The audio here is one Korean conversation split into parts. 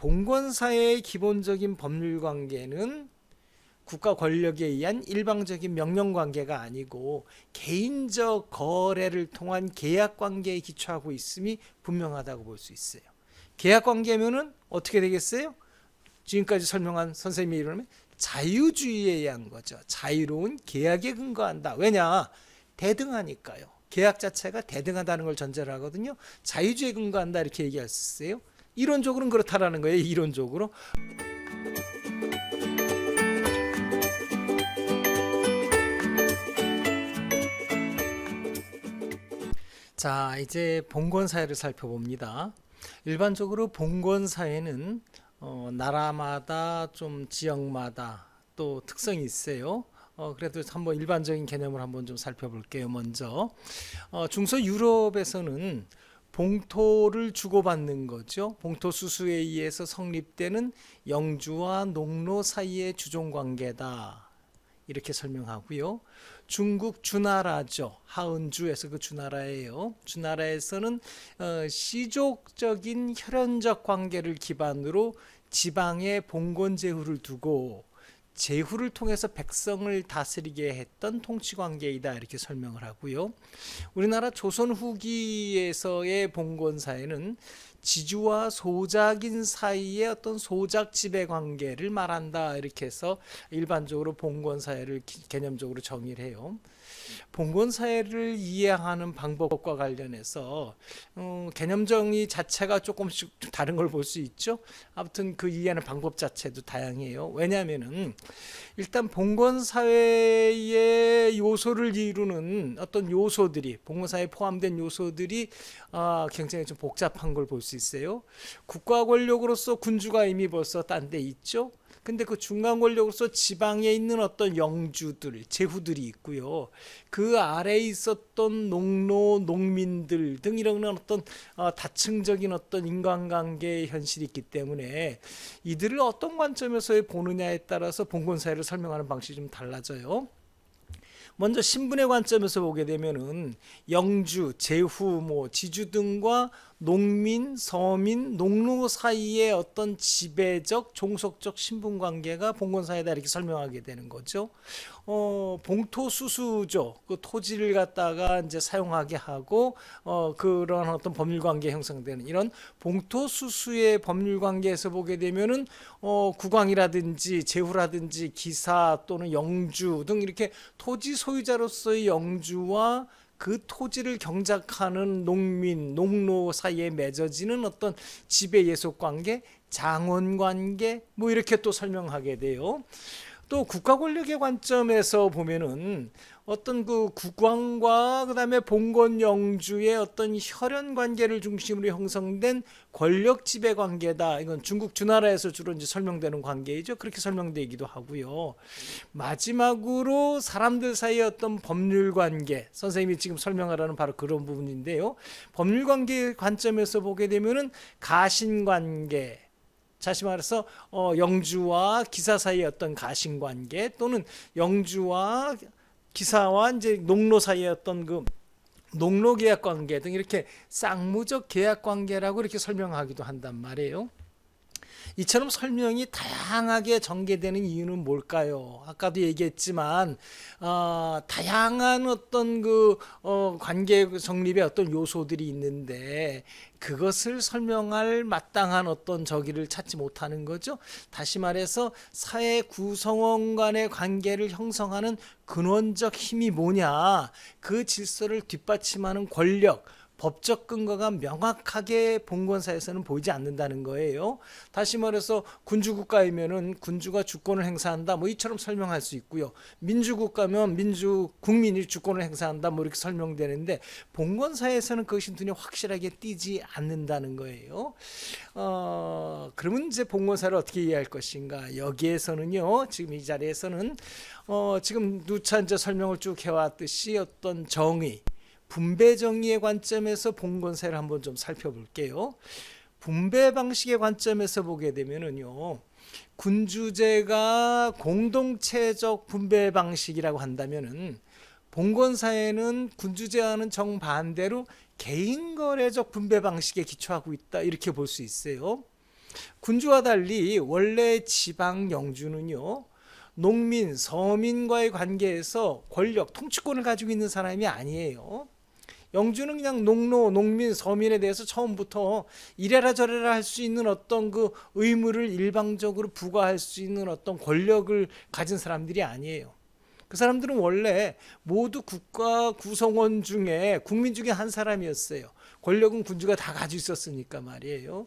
봉건사회의 기본적인 법률 관계는 국가 권력에 의한 일방적인 명령 관계가 아니고 개인적 거래를 통한 계약 관계에 기초하고 있음이 분명하다고 볼 수 있어요. 계약 관계면은 어떻게 되겠어요? 지금까지 설명한 선생님의 이름은 자유주의에 의한 거죠. 자유로운 계약에 근거한다. 왜냐? 대등하니까요. 계약 자체가 대등하다는 걸 전제로 하거든요. 자유주의에 근거한다 이렇게 얘기할 수 있어요. 이론적으로는 그렇다라는 거예요. 이론적으로. 자, 이제 봉건 사회를 살펴봅니다. 일반적으로 봉건 사회는 어, 나라마다 좀 지역마다 또 특성이 있어요. 어, 그래도 한번 일반적인 개념을 한번 좀 살펴볼게요. 먼저 어, 중서 유럽에서는 봉토를 주고받는 거죠. 봉토 수수에 의해서 성립되는 영주와 농노 사이의 주종 관계다. 이렇게 설명하고요. 중국 주나라죠. 하은주에서 그 주나라예요. 주나라에서는 어, 시족적인 혈연적 관계를 기반으로 지방에 봉건 제후를 두고 제후를 통해서 백성을 다스리게 했던 통치 관계이다 이렇게 설명을 하고요. 우리나라 조선 후기에서의 봉건 사회는 지주와 소작인 사이의 어떤 소작 지배 관계를 말한다 이렇게 해서 일반적으로 봉건 사회를 기- 개념적으로 정의를 해요. 봉건 사회를 이해하는 방법과 관련해서 어, 개념 정의 자체가 조금씩 다른 걸 볼 수 있죠. 아무튼 그 이해하는 방법 자체도 다양해요. 왜냐하면은 일단 봉건 사회의 요소를 이루는 어떤 요소들이 봉건 사회에 포함된 요소들이 아, 굉장히 좀 복잡한 걸 볼 수 있어요. 국가 권력으로서 군주가 이미 벌써 딴 데 있죠. 근데 그 중간 권력으로서 지방에 있는 어떤 영주들, 제후들이 있고요. 그 아래에 있었던 농노, 농민들 등 이런 어떤 어, 다층적인 어떤 인간관계의 현실이 있기 때문에 이들을 어떤 관점에서 보느냐에 따라서 봉건사회를 설명하는 방식이 좀 달라져요. 먼저 신분의 관점에서 보게 되면은 영주, 제후, 뭐 지주 등과 농민, 서민, 농노 사이의 어떤 지배적, 종속적 신분 관계가 봉건사회다 이렇게 설명하게 되는 거죠. 어, 봉토 수수죠. 그 토지를 갖다가 이제 사용하게 하고 어, 그런 어떤 법률 관계 형성되는 이런 봉토 수수의 법률 관계에서 보게 되면은 어, 국왕이라든지 제후라든지 기사 또는 영주 등 이렇게 토지 소유자로서의 영주와 그 토지를 경작하는 농민, 농노 사이에 맺어지는 어떤 지배 예속 관계, 장원 관계 뭐 이렇게 또 설명하게 돼요. 또 국가 권력의 관점에서 보면은 어떤 그 국왕과 그다음에 봉건 영주의 어떤 혈연 관계를 중심으로 형성된 권력 지배 관계다. 이건 중국 주나라에서 주로 이제 설명되는 관계이죠. 그렇게 설명되기도 하고요. 마지막으로 사람들 사이의 어떤 법률 관계, 선생님이 지금 설명하라는 바로 그런 부분인데요. 법률 관계 관점에서 보게 되면은 가신 관계, 다시 말해서 어, 영주와 기사 사이의 어떤 가신 관계 또는 영주와 기사와 이제 농노 사이의 어떤 그 농노 계약 관계 등 이렇게 쌍무적 계약 관계라고 이렇게 설명하기도 한단 말이에요. 이처럼 설명이 다양하게 전개되는 이유는 뭘까요? 아까도 얘기했지만 어, 다양한 어떤 그 어, 관계 정립의 어떤 요소들이 있는데 그것을 설명할 마땅한 어떤 저기를 찾지 못하는 거죠. 다시 말해서 사회 구성원 간의 관계를 형성하는 근원적 힘이 뭐냐? 그 질서를 뒷받침하는 권력 법적 근거가 명확하게 봉건사에서는 보이지 않는다는 거예요. 다시 말해서 군주국가이면은 군주가 주권을 행사한다. 뭐 이처럼 설명할 수 있고요. 민주국가면 민주 국민이 주권을 행사한다. 뭐 이렇게 설명되는데 봉건사에서는 그것이 눈에 확실하게 띄지 않는다는 거예요. 어, 그러면 이제 봉건사를 어떻게 이해할 것인가? 여기에서는요. 지금 이 자리에서는 어, 지금 누차 이제 설명을 쭉 해왔듯이 어떤 정의 분배 정의의 관점에서 봉건사를 한번 좀 살펴볼게요. 분배 방식의 관점에서 보게 되면은요. 군주제가 공동체적 분배 방식이라고 한다면은 봉건사회는 군주제와는 정반대로 개인 거래적 분배 방식에 기초하고 있다 이렇게 볼 수 있어요. 군주와 달리 원래 지방 영주는요. 농민, 서민과의 관계에서 권력, 통치권을 가지고 있는 사람이 아니에요. 영주는 그냥 농노, 농민, 서민에 대해서 처음부터 이래라 저래라 할 수 있는 어떤 그 의무를 일방적으로 부과할 수 있는 어떤 권력을 가진 사람들이 아니에요. 그 사람들은 원래 모두 국가 구성원 중에 국민 중에 한 사람이었어요. 권력은 군주가 다 가지고 있었으니까 말이에요.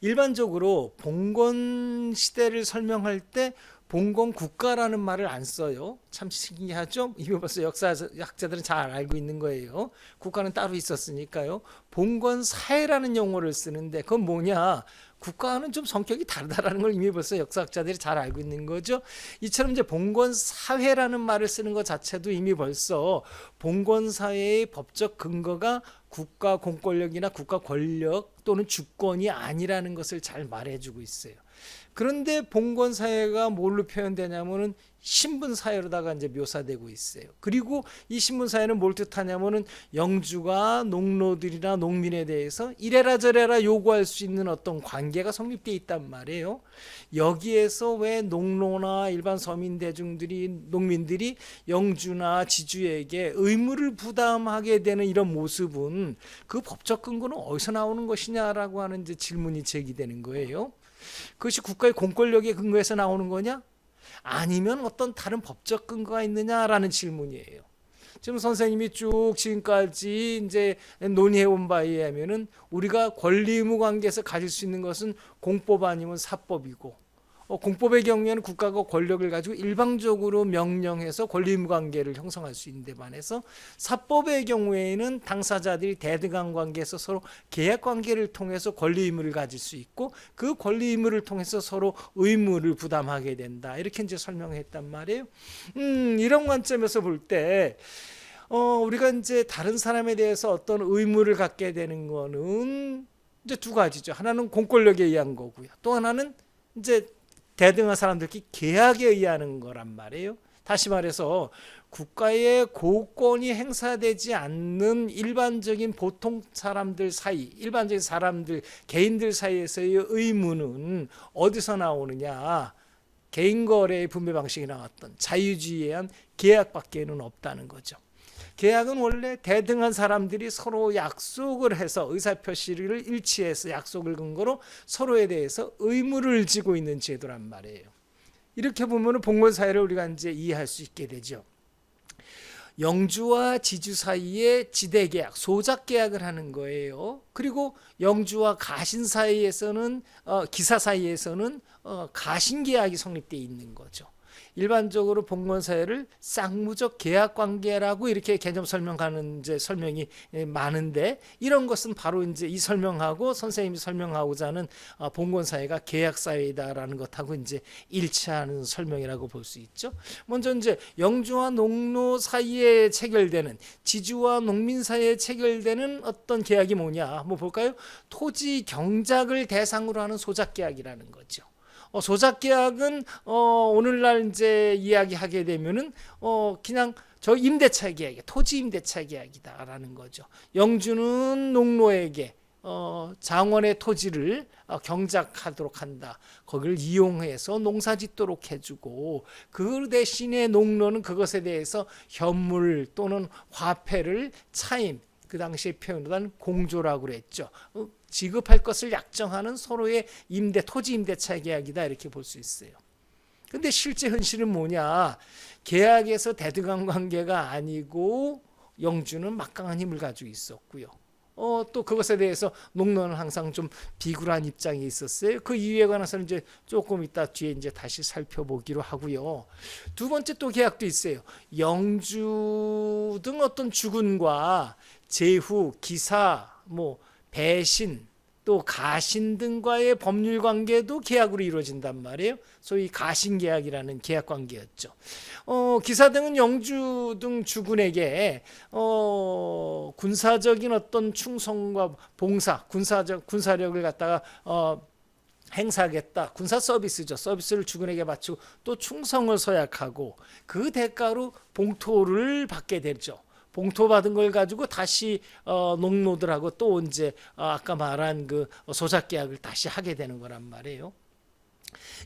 일반적으로 봉건 시대를 설명할 때 봉건 국가라는 말을 안 써요. 참 신기하죠? 이거 벌써 역사학자들은 잘 알고 있는 거예요. 국가는 따로 있었으니까요. 봉건 사회라는 용어를 쓰는데 그건 뭐냐? 국가는 좀 성격이 다르다라는 걸 이미 벌써 역사학자들이 잘 알고 있는 거죠. 이처럼 이제 봉건 사회라는 말을 쓰는 것 자체도 이미 벌써 봉건 사회의 법적 근거가 국가 공권력이나 국가 권력 또는 주권이 아니라는 것을 잘 말해주고 있어요. 그런데 봉건 사회가 뭘로 표현되냐면은 신분 사회로다가 이제 묘사되고 있어요. 그리고 이 신분 사회는 뭘 뜻하냐면은 영주가 농노들이나 농민에 대해서 이래라 저래라 요구할 수 있는 어떤 관계가 성립돼 있단 말이에요. 여기에서 왜 농노나 일반 서민 대중들이 농민들이 영주나 지주에게 의무를 부담하게 되는 이런 모습은 그 법적 근거는 어디서 나오는 것이냐라고 하는 이제 질문이 제기되는 거예요. 그것이 국가의 공권력의 근거에서 나오는 거냐? 아니면 어떤 다른 법적 근거가 있느냐라는 질문이에요. 지금 선생님이 쭉 지금까지 이제 논의해 온 바에 의하면은 우리가 권리 의무 관계에서 가질 수 있는 것은 공법 아니면 사법이고 어, 공법의 경우에는 국가가 권력을 가지고 일방적으로 명령해서 권리 의무 관계를 형성할 수 있는데 반해서 사법의 경우에는 당사자들이 대등한 관계에서 서로 계약 관계를 통해서 권리 의무를 가질 수 있고 그 권리 의무를 통해서 서로 의무를 부담하게 된다 이렇게 이제 설명했단 말이에요. 음, 이런 관점에서 볼 때 어, 우리가 이제 다른 사람에 대해서 어떤 의무를 갖게 되는 거는 이제 두 가지죠. 하나는 공권력에 의한 거고요. 또 하나는 이제 대등한 사람들끼리 계약에 의하는 거란 말이에요. 다시 말해서 국가의 고권이 행사되지 않는 일반적인 보통 사람들 사이, 일반적인 사람들, 개인들 사이에서의 의무는 어디서 나오느냐? 개인 거래의 분배 방식이 나왔던 자유주의에 의한 계약밖에는 없다는 거죠. 계약은 원래 대등한 사람들이 서로 약속을 해서 의사표시를 일치해서 약속을 근거로 서로에 대해서 의무를 지고 있는 제도란 말이에요. 이렇게 보면 봉건 사회를 우리가 이제 이해할 수 있게 되죠. 영주와 지주 사이에 지대 계약, 소작 계약을 하는 거예요. 그리고 영주와 가신 사이에서는 어, 기사 사이에서는 어, 가신 계약이 성립돼 있는 거죠. 일반적으로 봉건 사회를 쌍무적 계약 관계라고 이렇게 개념 설명하는 이제 설명이 예, 많은데 이런 것은 바로 이제 이 설명하고 선생님이 설명하고자 하는 어, 봉건 사회가 계약 사회이다라는 것하고 이제 일치하는 설명이라고 볼 수 있죠. 먼저 이제 영주와 농노 사이에 체결되는 지주와 농민 사이에 체결되는 어떤 계약이 뭐냐 한번 볼까요? 토지 경작을 대상으로 하는 소작 계약이라는 거죠. 어, 소작 계약은 어, 오늘날 이제 이야기하게 되면은 어, 그냥 저 임대차 계약, 토지 임대차 계약이다라는 거죠. 영주는 농노에게 어, 장원의 토지를 어, 경작하도록 한다. 거기를 이용해서 농사 짓도록 해주고 그 대신에 농노는 그것에 대해서 현물 또는 화폐를 차임 그 당시에 표현하던 공조라고 그랬죠. 어, 지급할 것을 약정하는 서로의 임대 토지 임대차 계약이다 이렇게 볼 수 있어요. 근데 실제 현실은 뭐냐? 계약에서 대등한 관계가 아니고 영주는 막강한 힘을 가지고 있었고요. 어, 또 그것에 대해서 농노는 항상 좀 비굴한 입장이 있었어요. 그 이유에 관해서는 이제 조금 이따 뒤에 이제 다시 살펴보기로 하고요. 두 번째 또 계약도 있어요. 영주 등 어떤 주군과 제후, 기사, 뭐 배신, 또 가신 등과의 법률 관계도 계약으로 이루어진단 말이에요. 소위 가신 계약이라는 계약 관계였죠. 어, 기사 등은 영주 등 주군에게 어, 군사적인 어떤 충성과 봉사, 군사적 군사력을 갖다가 어, 행사하겠다. 군사 서비스죠. 서비스를 주군에게 바치고 또 충성을 서약하고 그 대가로 봉토를 받게 되죠. 봉토 받은 걸 가지고 다시 어, 농노들하고 또 이제 어, 아까 말한 그 소작 계약을 다시 하게 되는 거란 말이에요.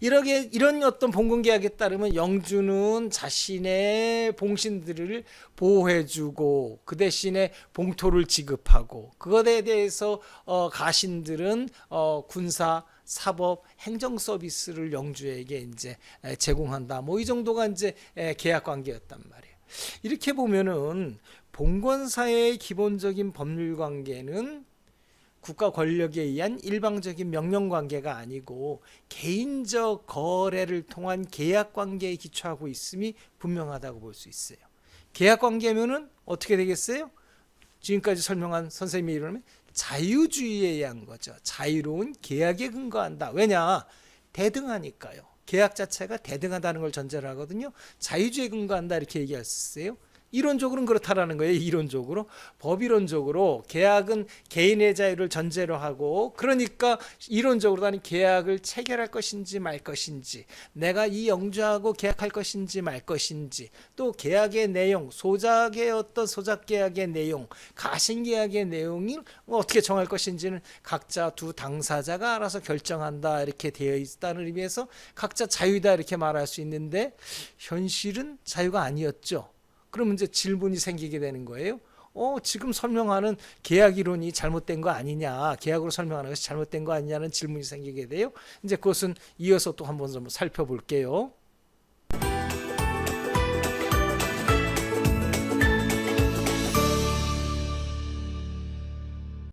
이렇게 이런 어떤 봉건 계약에 따르면 영주는 자신의 봉신들을 보호해주고 그 대신에 봉토를 지급하고 그것에 대해서 어, 가신들은 어, 군사 사법 행정 서비스를 영주에게 이제 에, 제공한다. 뭐 이 정도가 이제 에, 계약 관계였단 말이에요. 이렇게 보면은 봉건사의 기본적인 법률 관계는 국가 권력에 의한 일방적인 명령 관계가 아니고 개인적 거래를 통한 계약 관계에 기초하고 있음이 분명하다고 볼 수 있어요. 계약 관계면은 어떻게 되겠어요? 지금까지 설명한 선생님의 이름은 자유주의에 의한 거죠. 자유로운 계약에 근거한다. 왜냐? 대등하니까요. 계약 자체가 대등하다는 걸 전제로 하거든요. 자유주의에 근거한다 이렇게 있어요. 이론적으로는 그렇다라는 거예요. 이론적으로 법이론적으로 계약은 개인의 자유를 전제로 하고 그러니까 이론적으로 나는 계약을 체결할 것인지 말 것인지 내가 이 영주하고 계약할 것인지 말 것인지 또 계약의 내용 소작의 어떤 소작 계약의 내용 가신 계약의 내용을 어떻게 정할 것인지는 각자 두 당사자가 알아서 결정한다 이렇게 되어 있다는 의미에서 각자 자유다 이렇게 말할 수 있는데 현실은 자유가 아니었죠. 그러면 이제 질문이 생기게 되는 거예요. 어, 지금 설명하는 계약 이론이 잘못된 거 아니냐, 계약으로 설명하는 것이 잘못된 거 아니냐는 질문이 생기게 돼요. 이제 그것은 이어서 또 한번 좀 살펴볼게요.